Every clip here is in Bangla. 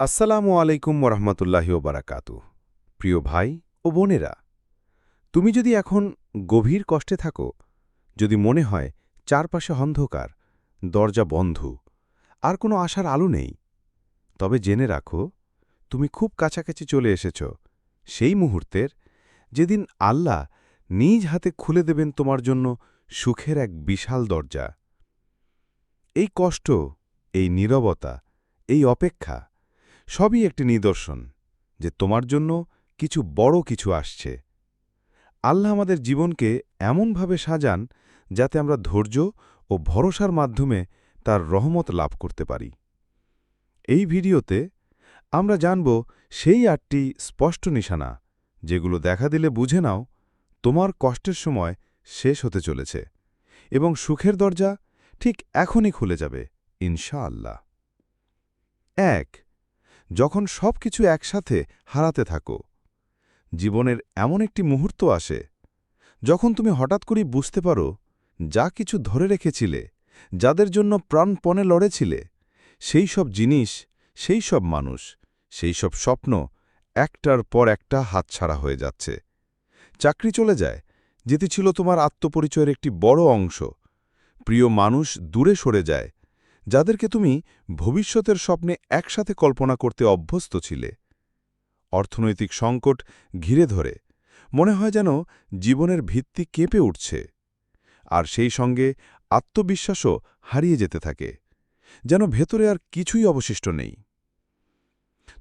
আসসালামু আলাইকুম ওরহমতুল্লাহি বারাকাতু প্রিয় ভাই ও বোনেরা, তুমি যদি এখন গভীর কষ্টে থাকো, যদি মনে হয় চারপাশে অন্ধকার, দরজা বন্ধ, আর কোনো আশার আলো নেই, তবে জেনে রাখো, তুমি খুব কাছাকাছি চলে এসেছ, সেই মুহূর্তের যেদিন আল্লাহ নিজ হাতে খুলে দেবেন তোমার জন্য সুখের এক বিশাল দরজা। এই কষ্ট, এই নীরবতা, এই অপেক্ষা সবই একটি নিদর্শন যে তোমার জন্য কিছু বড় কিছু আসছে। আল্লাহ আমাদের জীবনকে এমনভাবে সাজান যাতে আমরা ধৈর্য ও ভরসার মাধ্যমে তার রহমত লাভ করতে পারি। এই ভিডিওতে আমরা জানব সেই আটটি স্পষ্ট নিশানা যেগুলো দেখা দিলে বুঝে নাও তোমার কষ্টের সময় শেষ হতে চলেছে এবং সুখের দরজা ঠিক এখনই খুলে যাবে, ইনশাআল্লাহ। এক যখন সব কিছু একসাথে হারাতে থাকো, জীবনের এমন একটি মুহূর্ত আসে, যখন তুমি হঠাৎ করেই বুঝতে পারো, যা কিছু ধরে রেখেছিলে, যাদের জন্য প্রাণপণে লড়েছিলে, সেই সব জিনিস, সেই সব মানুষ, সেই সব স্বপ্ন একটার পর একটা হাতছাড়া হয়ে যাচ্ছে। চাকরি চলে যায়, যেটি ছিল তোমার আত্মপরিচয়ের একটি বড় অংশ। প্রিয় মানুষ দূরে সরে যায় যাদেরকে তুমি ভবিষ্যতের স্বপ্নে একসাথে কল্পনা করতে অভ্যস্ত ছিলে। অর্থনৈতিক সংকট ঘিরে ধরে, মনে হয় যেন জীবনের ভিত্তি কেঁপে উঠছে, আর সেই সঙ্গে আত্মবিশ্বাসও হারিয়ে যেতে থাকে, যেন ভেতরে আর কিছুই অবশিষ্ট নেই।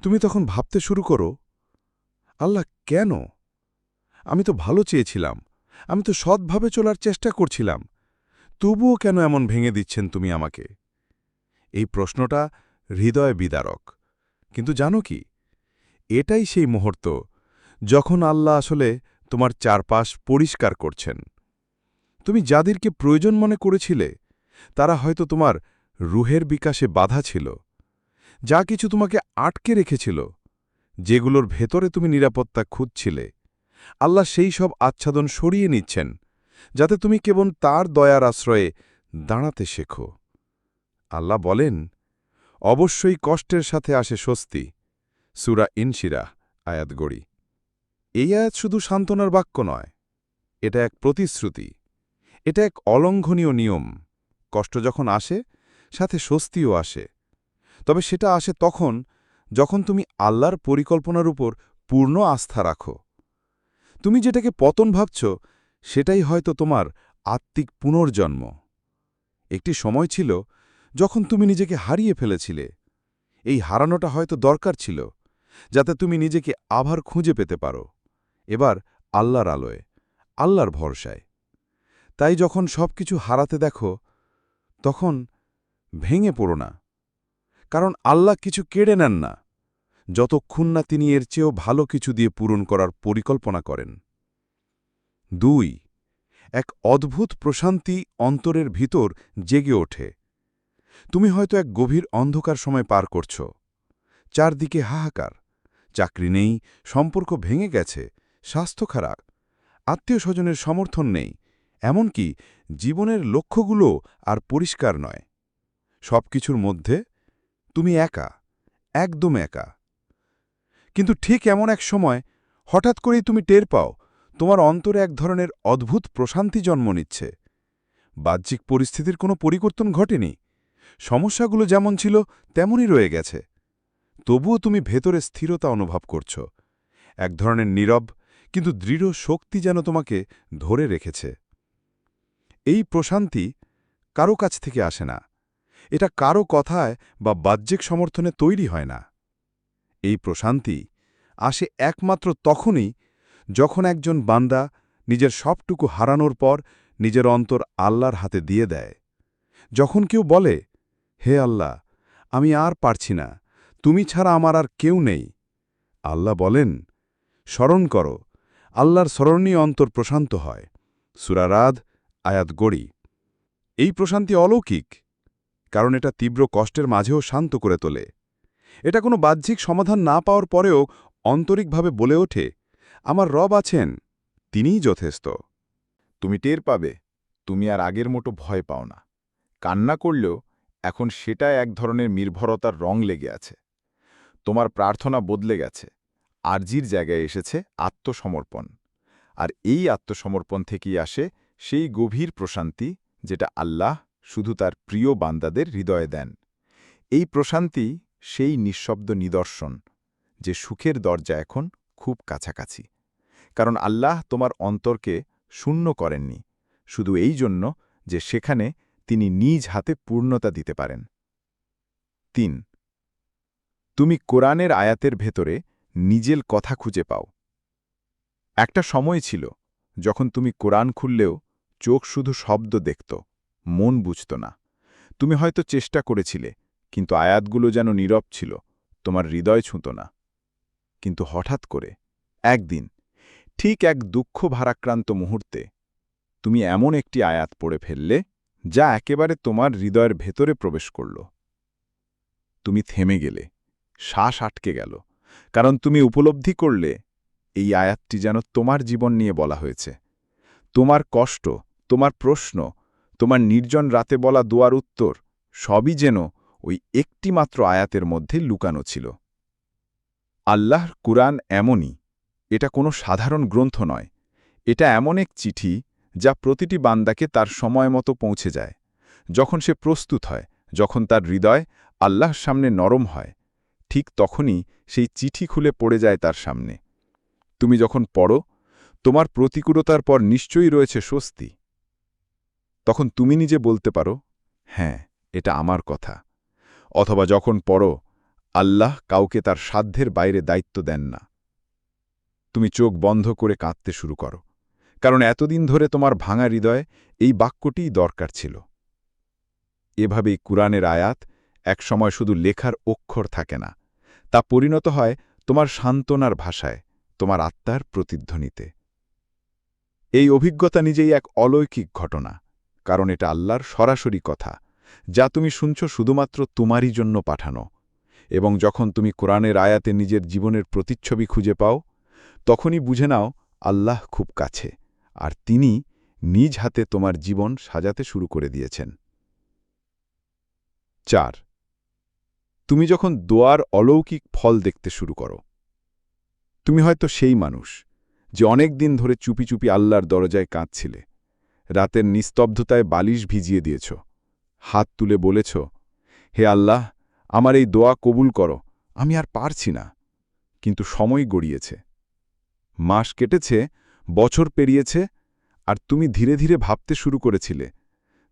তুমি তখন ভাবতে শুরু করো, আল্লাহ, কেন? আমি তো ভালো চেয়েছিলাম, আমি তো সৎভাবে চলার চেষ্টা করছিলাম, তবুও কেন এমন ভেঙে দিচ্ছেন তুমি আমাকে? এই প্রশ্নটা হৃদয় বিদারক। কিন্তু জানো কি? এটাই সেই মুহূর্ত যখন আল্লাহ আসলে তোমার চারপাশ পরিষ্কার করছেন। তুমি যাদেরকে প্রয়োজন মনে করেছিলে, তারা হয়তো তোমার রুহের বিকাশে বাধা ছিল, যা কিছু তোমাকে আটকে রেখেছিল, যেগুলোর ভেতরে তুমি নিরাপত্তা খুঁজছিলে। আল্লাহ সেই সব আচ্ছাদন সরিয়ে নিচ্ছেন, যাতে তুমি কেবল তার দয়ার আশ্রয়ে দাঁড়াতে শেখো। আল্লাহ বলেন, অবশ্যই কষ্টের সাথে আসে স্বস্তি। সুরা ইনশিরা আয়াত গড়ি। এই আয়াত শুধু সান্ত্বনার বাক্য নয়, এটা এক প্রতিশ্রুতি, এটা এক অলঙ্ঘনীয় নিয়ম। কষ্ট যখন আসে, সাথে স্বস্তিও আসে। তবে সেটা আসে তখন, যখন তুমি আল্লাহর পরিকল্পনার উপর পূর্ণ আস্থা রাখো। তুমি যেটাকে পতন ভাবছ, সেটাই হয়তো তোমার আত্মিক পুনর্জন্ম। একটি সময় ছিল যখন তুমি নিজেকে হারিয়ে ফেলেছিলে, এই হারানোটা হয়তো দরকার ছিল, যাতে তুমি নিজেকে আবার খুঁজে পেতে পারো। এবার আল্লাহর আলোয়, আল্লাহর ভরসায়। তাই যখন সব কিছু হারাতে দেখো, তখন ভেঙে পড়ো না। কারণ আল্লাহ কিছু কেড়ে নেন না। যতক্ষণ না তিনি এর চেয়েও ভালো কিছু দিয়ে পূরণ করার পরিকল্পনা করেন। দুই, এক অদ্ভুত প্রশান্তি অন্তরের ভিতর জেগে ওঠে। তুমি হয়তো এক গভীর অন্ধকার সময় পার করছ। চারদিকে হাহাকার। চাকরি নেই, সম্পর্ক ভেঙে গেছে, স্বাস্থ্য খারাপ আত্মীয় স্বজনের সমর্থন নেই, এমনকি জীবনের লক্ষ্যগুলো আর পরিষ্কার নয়। সব কিছুর মধ্যে তুমি একা, একদম একা। কিন্তু ঠিক এমন এক সময় হঠাৎ করেই তুমি টের পাও, তোমার অন্তরে এক ধরনের অদ্ভুত প্রশান্তি জন্ম নিচ্ছে। বাহ্যিক পরিস্থিতির কোনো পরিবর্তন ঘটেনি। সমস্যাগুলো যেমন ছিল, তেমনই রয়ে গেছে। তবুও তুমি ভেতরে স্থিরতা অনুভব করছ। এক ধরনের নীরব কিন্তু দৃঢ় শক্তি যেন তোমাকে ধরে রেখেছে। এই প্রশান্তি কারও কাছ থেকে আসে না। এটা কারও কথায় বা বাহ্যিক সমর্থনে তৈরি হয় না। এই প্রশান্তি আসে একমাত্র তখনই যখন একজন বান্দা নিজের সবটুকু হারানোর পর নিজের অন্তর আল্লাহর হাতে দিয়ে দেয়। যখন কেউ বলে হে আল্লাহ, আমি আর পারছি না, তুমি ছাড়া আমার আর কেউ নেই। আল্লাহ বলেন, স্মরণ করো, আল্লাহর স্মরণীয় অন্তর প্রশান্ত হয়। সুরারাধ আয়াত গড়ি। এই প্রশান্তি অলৌকিক, কারণ এটা তীব্র কষ্টের মাঝেও শান্ত করে তোলে। এটা কোনো বাহ্যিক সমাধান না পাওয়ার পরেও আন্তরিকভাবে বলে ওঠে, আমার রব আছেন, তিনিই যথেষ্ট। তুমি টের পাবে, তুমি আর আগের মতো ভয় পাও না। কান্না করলেও এখন সেটা এক ধরনের নির্ভরতার রং লেগে আছে। তোমার প্রার্থনা বদলে গেছে। আরজির জায়গায় এসেছে আত্মসমর্পণ। আর এই আত্মসমর্পণ থেকেই আসে সেই গভীর প্রশান্তি যেটা আল্লাহ শুধু তার প্রিয় বান্দাদের হৃদয়ে দেন। এই প্রশান্তি সেই নিঃশব্দ নিদর্শন যে সুখের দরজা এখন খুব কাছাকাছি। কারণ আল্লাহ তোমার অন্তরকে শূন্য করেননি। শুধু এই জন্য যে সেখানে তিনি নিজ হাতে পূর্ণতা দিতে পারেন। তিন, তুমি কোরআনের আয়াতের ভেতরে নিজের কথা খুঁজে পাও। একটা সময় ছিল যখন তুমি কোরআন খুললেও চোখ শুধু শব্দ দেখত, মন বুঝত না। তুমি হয়তো চেষ্টা করেছিলে, কিন্তু আয়াতগুলো যেন নীরব ছিল, তোমার হৃদয় ছুঁত না। কিন্তু হঠাৎ করে, একদিন, ঠিক এক দুঃখ ভারাক্রান্ত মুহূর্তে, তুমি এমন একটি আয়াত পড়ে ফেললে যা একেবারে তোমার হৃদয়ের ভেতরে প্রবেশ করল। তুমি থেমে গেলে, শ্বাস আটকে গেল, কারণ তুমি উপলব্ধি করলে এই আয়াতটি যেন তোমার জীবন নিয়ে বলা হয়েছে। তোমার কষ্ট, তোমার প্রশ্ন, তোমার নির্জন রাতে বলা দোয়ার উত্তর সবই যেন ওই একটিমাত্র আয়াতের মধ্যে লুকানো ছিল। আল্লাহর কুরআন এমনই, এটা কোনো সাধারণ গ্রন্থ নয়, এটা এমন এক চিঠি যা প্রতিটি বান্দাকে তার সময় মতো পৌঁছে যায়। যখন সে প্রস্তুত হয়, যখন তার হৃদয় আল্লাহর সামনে নরম হয়, ঠিক তখনই সেই চিঠি খুলে পড়ে যায় তার সামনে। তুমি যখন পড়ো, তোমার প্রতিকূলতার পর নিশ্চয়ই রয়েছে স্বস্তি। তখন তুমি নিজে বলতে পারো হ্যাঁ এটা আমার কথা। অথবা যখন পড়ো, আল্লাহ কাউকে তার সাধ্যের বাইরে দায়িত্ব দেন না। তুমি চোখ বন্ধ করে কাঁদতে শুরু করো। কারণ এতদিন ধরে তোমার ভাঙা হৃদয়ে এই বাক্যটিই দরকার ছিল। এভাবেই কুরআনের আয়াত একসময় শুধু লেখার অক্ষর থাকে না, তা পরিণত হয় তোমার সান্ত্বনার ভাষায়, তোমার আত্মার প্রতিধ্বনিতে। এই অভিজ্ঞতা নিজেই এক অলৌকিক ঘটনা, কারণ এটা আল্লাহর সরাসরি কথা, যা তুমি শুনছ শুধুমাত্র তোমারই জন্য পাঠানো, এবং যখন তুমি কোরআনের আয়াতে নিজের জীবনের প্রতিচ্ছবি খুঁজে পাও, তখনই বুঝে নাও আল্লাহ খুব কাছে। আর তিনি নিজ হাতে তোমার জীবন সাজাতে শুরু করে দিয়েছেন। চার, তুমি যখন দোয়ার অলৌকিক ফল দেখতে শুরু করো, তুমি হয়তো সেই মানুষ যে অনেক দিন ধরে চুপি চুপি আল্লাহর দরজায় কাঁদছিলে, রাতের নিস্তব্ধতায় বালিশ ভিজিয়ে দিয়েছ, হাত তুলে বলেছ, হে আল্লাহ, আমার এই দোয়া কবুল করো, আমি আর পারছি না। কিন্তু সময় গড়িয়েছে, মাস কেটেছে বছর পেরিয়েছে আর তুমি ধীরে ধীরে ভাবতে শুরু করেছিলে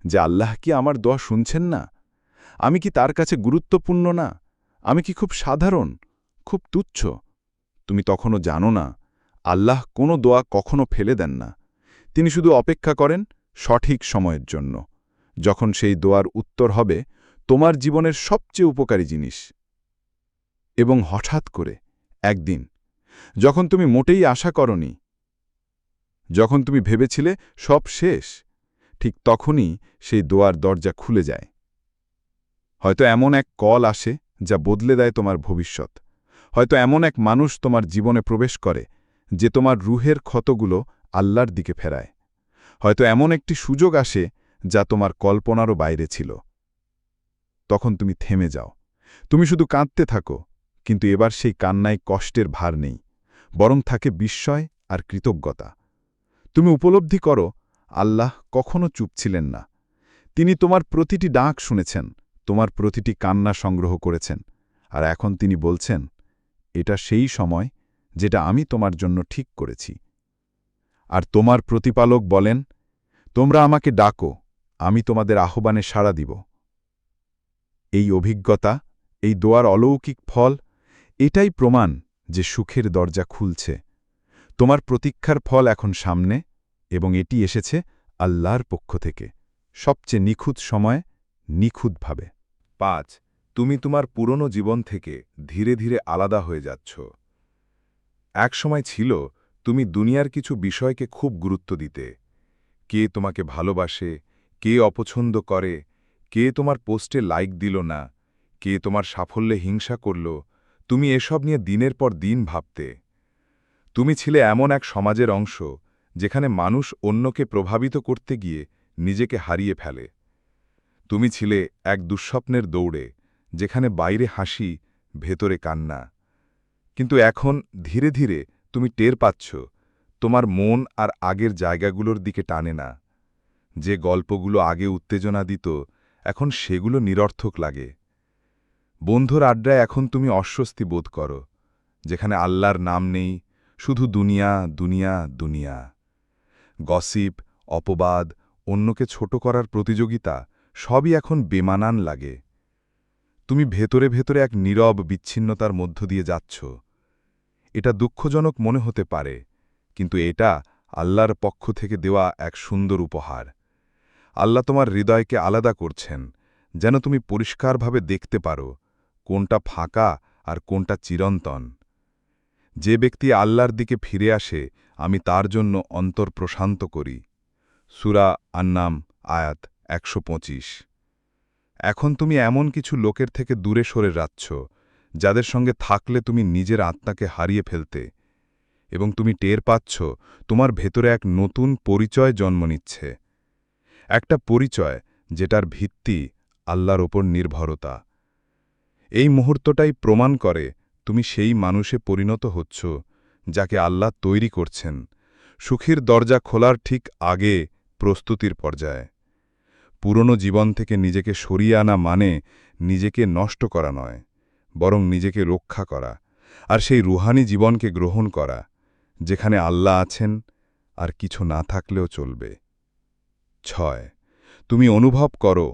যে আল্লাহ কি আমার দোয়া শুনছেন না? আমি কি তার কাছে গুরুত্বপূর্ণ না? আমি কি খুব সাধারণ, খুব তুচ্ছ? তুমি তখনও জানো না, আল্লাহ কোনো দোয়া কখনো ফেলে দেন না। তিনি শুধু অপেক্ষা করেন সঠিক সময়ের জন্য। যখন সেই দোয়ার উত্তর হবে, তোমার জীবনের সবচেয়ে উপকারী জিনিস। এবং হঠাৎ করে, একদিন, যখন তুমি মোটেই আশা করনি যখন তুমি ভেবেছিলে সব শেষ, ঠিক তখনই সেই দোয়ার দরজা খুলে যায়। হয়তো এমন এক কল আসে যা বদলে দেয় তোমার ভবিষ্যৎ। হয়তো এমন এক মানুষ তোমার জীবনে প্রবেশ করে যে তোমার রুহের ক্ষতগুলো আল্লাহর দিকে ফেরায়। হয়তো এমন একটি সুযোগ আসে যা তোমার কল্পনারও বাইরে ছিল। তখন তুমি থেমে যাও। তুমি শুধু কাঁদতে থাকো, কিন্তু এবার সেই কান্নায় কষ্টের ভার নেই, বরং থাকে বিস্ময় আর কৃতজ্ঞতা। তুমি উপলব্ধি করো, আল্লাহ কখনো চুপ ছিলেন না। তিনি তোমার প্রতিটি ডাক শুনেছেন, তোমার প্রতিটি কান্না সংগ্রহ করেছেন, আর এখন তিনি বলছেন, এটা সেই সময় যেটা আমি তোমার জন্য ঠিক করেছি। আর তোমার প্রতিপালক বলেন, তোমরা আমাকে ডাকো, আমি তোমাদের আহ্বানে সাড়া দিব। এই অভিজ্ঞতা, এই দোয়ার অলৌকিক ফল, এটাই প্রমাণ যে সুখের দরজা খুলছে। তোমার প্রতীক্ষার ফল এখন সামনে, এবং এটি এসেছে আল্লাহর পক্ষ থেকে। সবচেয়ে নিখুঁত সময় নিখুঁতভাবে। পাঁচ, তুমি তোমার পুরনো জীবন থেকে ধীরে ধীরে আলাদা হয়ে যাচ্ছ। এক সময় ছিল, তুমি দুনিয়ার কিছু বিষয়কে খুব গুরুত্ব দিতে। কে তোমাকে ভালোবাসে, কে অপছন্দ করে, কে তোমার পোস্টে লাইক দিল না, কে তোমার সাফল্যে হিংসা করল, তুমি এসব নিয়ে দিনের পর দিন ভাবতে। তুমি ছিলে এমন এক সমাজের অংশ, যেখানে মানুষ অন্যকে প্রভাবিত করতে গিয়ে নিজেকে হারিয়ে ফেলে। তুমি ছিলে এক দুঃস্বপ্নের দৌড়ে, যেখানে বাইরে হাসি, ভেতরে কান্না। কিন্তু এখন ধীরে ধীরে তুমি টের পাচ্ছ, তোমার মন আর আগের জায়গাগুলোর দিকে টানে না। যে গল্পগুলো আগে উত্তেজনা দিত, এখন সেগুলো নিরর্থক লাগে। বন্ধুর আড্ডায় এখন তুমি অস্বস্তি বোধ করো, যেখানে আল্লাহর নাম নেই শুধু দুনিয়া দুনিয়া দুনিয়া। গসিপ, অপবাদ, অন্যকে ছোট করার প্রতিযোগিতা, সবই এখন বেমানান লাগে। তুমি ভেতরে ভেতরে এক নীরব বিচ্ছিন্নতার মধ্য দিয়ে যাচ্ছ। এটা দুঃখজনক মনে হতে পারে, কিন্তু এটা আল্লাহর পক্ষ থেকে দেওয়া এক সুন্দর উপহার। আল্লাহ তোমার হৃদয়কে আলাদা করছেন, যেন তুমি পরিষ্কারভাবে দেখতে পারো, কোনটা ফাঁকা আর কোনটা চিরন্তন। যে ব্যক্তি আল্লাহর দিকে ফিরে আসে, আমি তার জন্য অন্তর প্রশান্ত করি। সুরা আন্নাম, আয়াত একশো পঁচিশ। এখন তুমি এমন কিছু লোকের থেকে দূরে সরে যাচ্ছ, যাদের সঙ্গে থাকলে তুমি নিজের আত্মাকে হারিয়ে ফেলতে, এবং তুমি টের পাচ্ছ তোমার ভেতরে এক নতুন পরিচয় জন্ম নিচ্ছে। একটা পরিচয় যেটার ভিত্তি আল্লাহর ওপর নির্ভরতা। এই মুহূর্তটাই প্রমাণ করে তুমি সেই মানুষে পরিণত হচ্ছ, যাকে আল্লাহ তৈরি করছেন। সুখীর দরজা খোলার ঠিক আগে প্রস্তুতির পর্যায়ে। পুরনো জীবন থেকে নিজেকে সরিয়ে আনা মানে নিজেকে নষ্ট করা নয়, বরং নিজেকে রক্ষা করা, আর সেই রুহানি জীবনকে গ্রহণ করা, যেখানে আল্লাহ আছেন আর কিছু না থাকলেও চলবে। ছয়, তুমি অনুভব করো,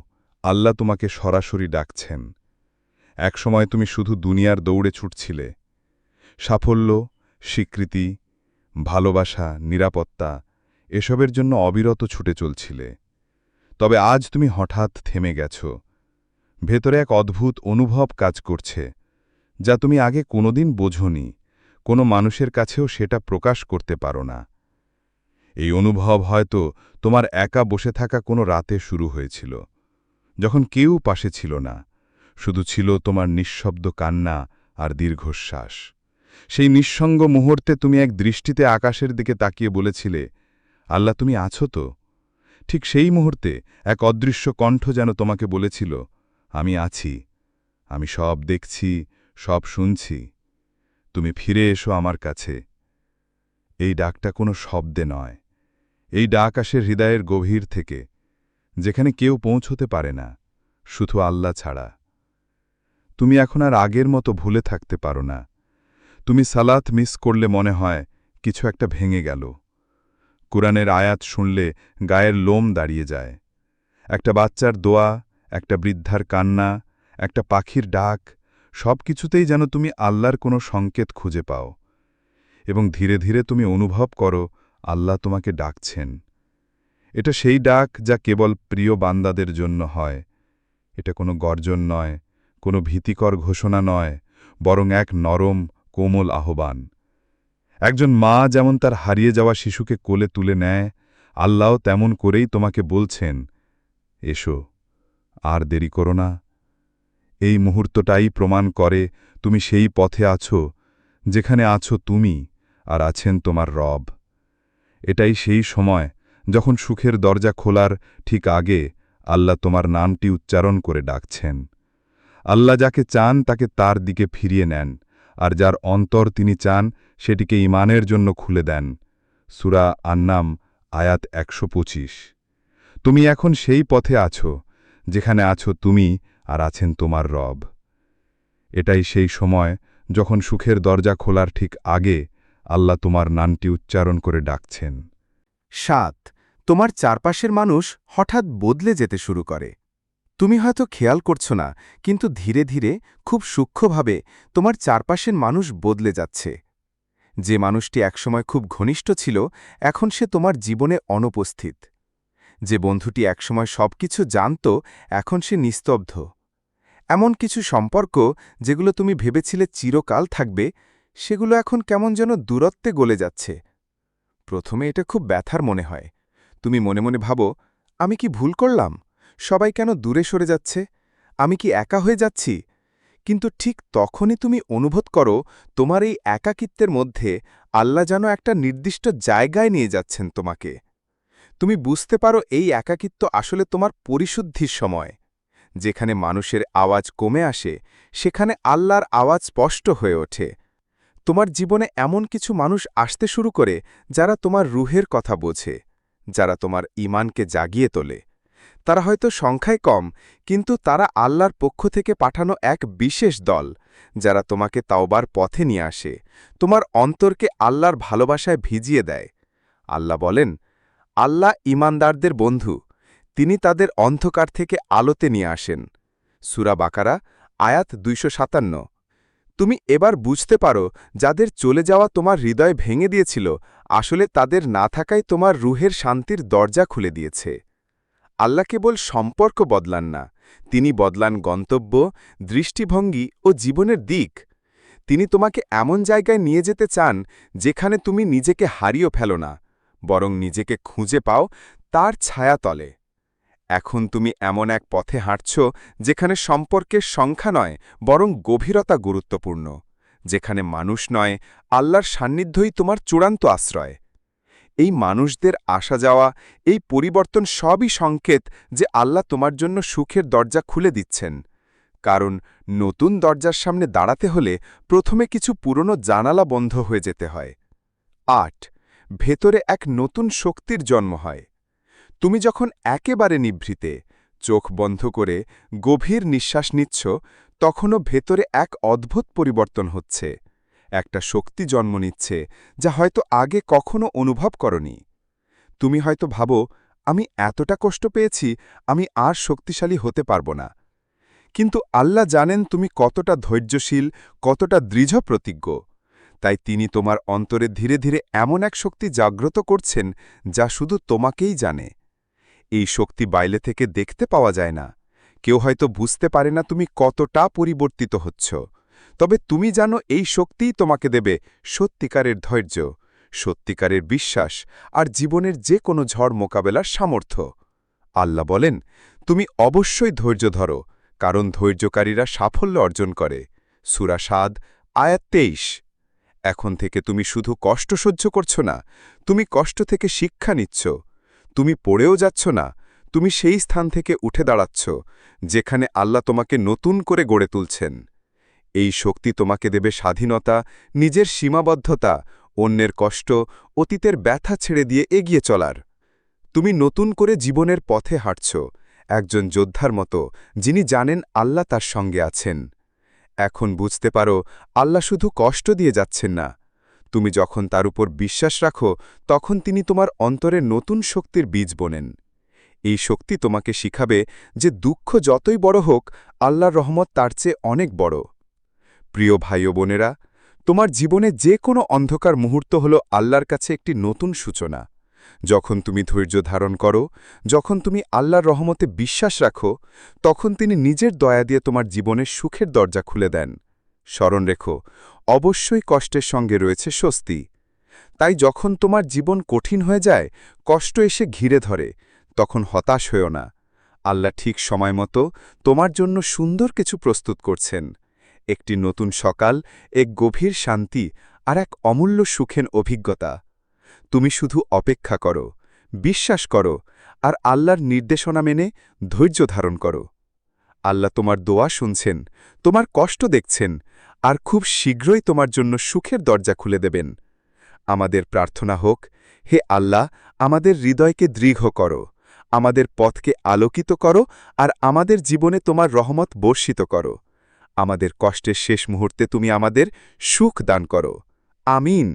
আল্লাহ তোমাকে সরাসরি ডাকছেন। একসময় তুমি শুধু দুনিয়ার দৌড়ে ছুটছিলে। সাফল্য, স্বীকৃতি, ভালোবাসা, নিরাপত্তা, এসবের জন্য অবিরত ছুটে চলছিলে। তবে আজ তুমি হঠাৎ থেমে গেছ। ভেতরে এক অদ্ভুত অনুভব কাজ করছে, যা তুমি আগে কোনোদিন বোঝনি, কোনো মানুষের কাছেও সেটা প্রকাশ করতে পারো না। এই অনুভব হয়তো তোমার একা বসে থাকা কোনো রাতে শুরু হয়েছিল, যখন কেউ পাশে ছিল না। শুধু ছিল তোমার নিঃশব্দ কান্না আর দীর্ঘশ্বাস। সেই নিঃসঙ্গ মুহূর্তে তুমি এক দৃষ্টিতে আকাশের দিকে তাকিয়ে বলেছিলে, আল্লাহ, তুমি আছো তো? ঠিক সেই মুহূর্তে এক অদৃশ্য কণ্ঠ যেন তোমাকে বলেছিল, আমি আছি, আমি সব দেখছি, সব শুনছি। তুমি ফিরে এসো আমার কাছে। এই ডাকটা কোনো শব্দে নয়, এই ডাক আসে হৃদয়ের গভীর থেকে, যেখানে কেউ পৌঁছতে পারে না, শুধু আল্লাহ ছাড়া। তুমি এখন আর আগের মতো ভুলে থাকতে পারো না। তুমি সালাত মিস করলে মনে হয় কিছু একটা ভেঙে গেল। কোরআনের আয়াত শুনলে গায়ের লোম দাঁড়িয়ে যায়। একটা বাচ্চার দোয়া, একটা বৃদ্ধার কান্না, একটা পাখির ডাক সব কিছুতেই যেন তুমি আল্লাহর কোনো সংকেত খুঁজে পাও। এবং ধীরে ধীরে তুমি অনুভব করো, আল্লাহ তোমাকে ডাকছেন। এটা সেই ডাক যা কেবল প্রিয় বান্দাদের জন্য হয়। এটা কোনো গর্জন নয় কোনো ভীতিকর ঘোষণা নয়, বরং এক নরম, কোমল আহ্বান। একজন মা যেমন তার হারিয়ে যাওয়া শিশুকে কোলে তুলে নেয়, আল্লাহ তেমন করেই তোমাকে বলছেন, এসো, আর দেরি করো না। এই মুহূর্তটাই প্রমাণ করে তুমি সেই পথে আছো, যেখানে আছো তুমি আর আছেন তোমার রব। এটাই সেই সময় যখন সুখের দরজা খোলার ঠিক আগে আল্লাহ তোমার নামটি উচ্চারণ করে ডাকছেন। আল্লাহ যাকে চান তাকে তার দিকে ফিরিয়ে নেন, আর যার অন্তর তিনি চান সেটিকে ইমানের জন্য খুলে দেন। সুরা আন্নাম, আয়াত একশো পঁচিশ। তুমি এখন সেই পথে আছো, যেখানে আছো তুমি আর আছেন তোমার রব। এটাই সেই সময় যখন সুখের দরজা খোলার ঠিক আগে আল্লাহ তোমার নানটি উচ্চারণ করে ডাকছেন। সাত, তোমার চারপাশের মানুষ হঠাৎ বদলে যেতে শুরু করে। তুমি হয়তো খেয়াল করছ না, কিন্তু ধীরে ধীরে, খুব সূক্ষ্মভাবে, তোমার চারপাশের মানুষ বদলে যাচ্ছে। যে মানুষটি একসময় খুব ঘনিষ্ঠ ছিল, এখন সে তোমার জীবনে অনুপস্থিত। যে বন্ধুটি একসময় সবকিছু জানত, এখন সে নিস্তব্ধ। এমন কিছু সম্পর্ক, যেগুলো তুমি ভেবেছিলে চিরকাল থাকবে, সেগুলো এখন কেমন যেন দূরত্বে গলে যাচ্ছে। প্রথমে এটা খুব ব্যথার মনে হয়। তুমি মনে মনে ভাবো, আমি কি ভুল করলাম? সবাই কেন দূরে সরে যাচ্ছে? আমি কি একা হয়ে যাচ্ছি? কিন্তু ঠিক তখনই তুমি অনুভব করো, তোমার এই একাকিত্বের মধ্যে আল্লাহ যেন একটা নির্দিষ্ট জায়গায় নিয়ে যাচ্ছেন তোমাকে। তুমি বুঝতে পারো এই একাকিত্ব আসলে তোমার পরিশুদ্ধির সময়। যেখানে মানুষের আওয়াজ কমে আসে, সেখানে আল্লাহর আওয়াজ স্পষ্ট হয়ে ওঠে। তোমার জীবনে এমন কিছু মানুষ আসতে শুরু করে, যারা তোমার রুহের কথা বোঝে, যারা তোমার ইমানকে জাগিয়ে তোলে। তারা হয়তো সংখ্যায় কম, কিন্তু তারা আল্লাহর পক্ষ থেকে পাঠানো এক বিশেষ দল, যারা তোমাকে তাওবার পথে নিয়ে আসে। তোমার অন্তরকে আল্লাহর ভালোবাসায় ভিজিয়ে দেয়। আল্লাহ বলেন, আল্লাহ ইমানদারদের বন্ধু, তিনি তাদের অন্ধকার থেকে আলোতে নিয়ে আসেন। সুরা বাকারা, আয়াত দুইশো সাতান্ন। তুমি এবার বুঝতে পারো, যাদের চলে যাওয়া তোমার হৃদয় ভেঙে দিয়েছিল, আসলে তাদের না থাকাই তোমার রুহের শান্তির দরজা খুলে দিয়েছে। আল্লাহ কেবল সম্পর্ক বদলান না, তিনি বদলান গন্তব্য, দৃষ্টিভঙ্গি ও জীবনের দিক। তিনি তোমাকে এমন জায়গায় নিয়ে যেতে চান, যেখানে তুমি নিজেকে হারিয়ে ফেলো না, বরং নিজেকে খুঁজে পাও তার ছায়াতলে এখন তুমি এমন এক পথে হাঁটছ, যেখানে সম্পর্কের সংখ্যা নয়, বরং গভীরতা গুরুত্বপূর্ণ, যেখানে মানুষ নয়, আল্লাহর সান্নিধ্যই তোমার চূড়ান্ত আশ্রয়। এই মানুষদের আসা যাওয়া, এই পরিবর্তন সবই সংকেত যে আল্লাহ তোমার জন্য সুখের দরজা খুলে দিচ্ছেন। কারণ নতুন দরজার সামনে দাঁড়াতে হলে প্রথমে কিছু পুরনো জানালা বন্ধ হয়ে যেতে হয়। আট, ভেতরে এক নতুন শক্তির জন্ম হয়। তুমি যখন একেবারে নিভৃতে, চোখ বন্ধ করে গভীর নিঃশ্বাস নিচ্ছ, তখনও ভেতরে এক অদ্ভুত পরিবর্তন হচ্ছে। একটা শক্তি জন্ম নিচ্ছে যা হয়তো আগে কখনো অনুভব করনি। তুমি হয়তো ভাবো, আমি এতটা কষ্ট পেয়েছি, আমি আর শক্তিশালী হতে পারব না। কিন্তু আল্লাহ জানেন তুমি কতটা ধৈর্যশীল, কতটা দৃঢ় প্রতিজ্ঞ তাই তিনি তোমার অন্তরে ধীরে ধীরে এমন এক শক্তি জাগ্রত করছেন যা শুধু তোমাকেই জানে। এই শক্তি বাইলে থেকে দেখতে পাওয়া যায় না। কেউ হয়তো বুঝতে পারে না তুমি কতটা পরিবর্তিত হচ্ছ। তবে তুমি জানো এই শক্তিই তোমাকে দেবে, সত্যিকারের ধৈর্য, সত্যিকারের বিশ্বাস আর জীবনের যে কোনো ঝড় মোকাবেলার সামর্থ্য। আল্লাহ বলেন, তুমি অবশ্যই ধৈর্য ধরো, কারণ ধৈর্যকারীরা সাফল্য অর্জন করে। সুরা সাদ, আয়াত তেইশ। এখন থেকে তুমি শুধু কষ্ট সহ্য করছ না, তুমি কষ্ট থেকে শিক্ষা নিচ্ছ। তুমি পড়েও যাচ্ছ না, তুমি সেই স্থান থেকে উঠে দাঁড়াচ্ছ, যেখানে আল্লাহ তোমাকে নতুন করে গড়ে তুলছেন। এই শক্তি তোমাকে দেবে স্বাধীনতা, নিজের সীমাবদ্ধতা, অন্যের কষ্ট, অতীতের ব্যথা ছেড়ে দিয়ে এগিয়ে চলার। তুমি নতুন করে জীবনের পথে হাঁটছ, একজন যোদ্ধার মতো, যিনি জানেন আল্লাহ তার সঙ্গে আছেন। এখন বুঝতে পারো, আল্লাহ শুধু কষ্ট দিয়ে যাচ্ছেন না। তুমি যখন তার উপর বিশ্বাস রাখো, তখন তিনি তোমার অন্তরে নতুন শক্তির বীজ বোনেন। এই শক্তি তোমাকে শিখাবে যে দুঃখ যতই বড় হোক, আল্লাহর রহমত তার চেয়ে অনেক বড়। প্রিয় ভাই বোনেরা, তোমার জীবনে যে কোনো অন্ধকার মুহূর্ত হল আল্লাহর কাছে একটি নতুন সূচনা। যখন তুমি ধৈর্য ধারণ করো, যখন তুমি আল্লাহর রহমতে বিশ্বাস রাখো, তখন তিনি নিজের দয়া দিয়ে তোমার জীবনের সুখের দরজা খুলে দেন। স্মরণ রেখো, অবশ্যই কষ্টের সঙ্গে রয়েছে স্বস্তি। তাই যখন তোমার জীবন কঠিন হয়ে যায়, কষ্ট এসে ঘিরে ধরে, তখন হতাশ হয়েও না। আল্লাহ ঠিক সময় মতো তোমার জন্য সুন্দর কিছু প্রস্তুত করছেন। একটি নতুন সকাল, এক গভীর শান্তি আর এক অমূল্য সুখেন অভিজ্ঞতা। তুমি শুধু অপেক্ষা করো, বিশ্বাস করো আর আল্লাহর নির্দেশনা মেনে ধৈর্য ধারণ করো। আল্লাহ তোমার দোয়া শুনছেন, তোমার কষ্ট দেখছেন আর খুব শীঘ্রই তোমার জন্য সুখের দরজা খুলে দেবেন। আমাদের প্রার্থনা হোক, হে আল্লাহ, আমাদের হৃদয়কে দৃঢ় করো, আমাদের পথকে আলোকিত করো আর আমাদের জীবনে তোমার রহমত বর্ষিত করো। আমাদের কষ্টের শেষ মুহূর্তে তুমি আমাদের সুখ দান করো। আমিন।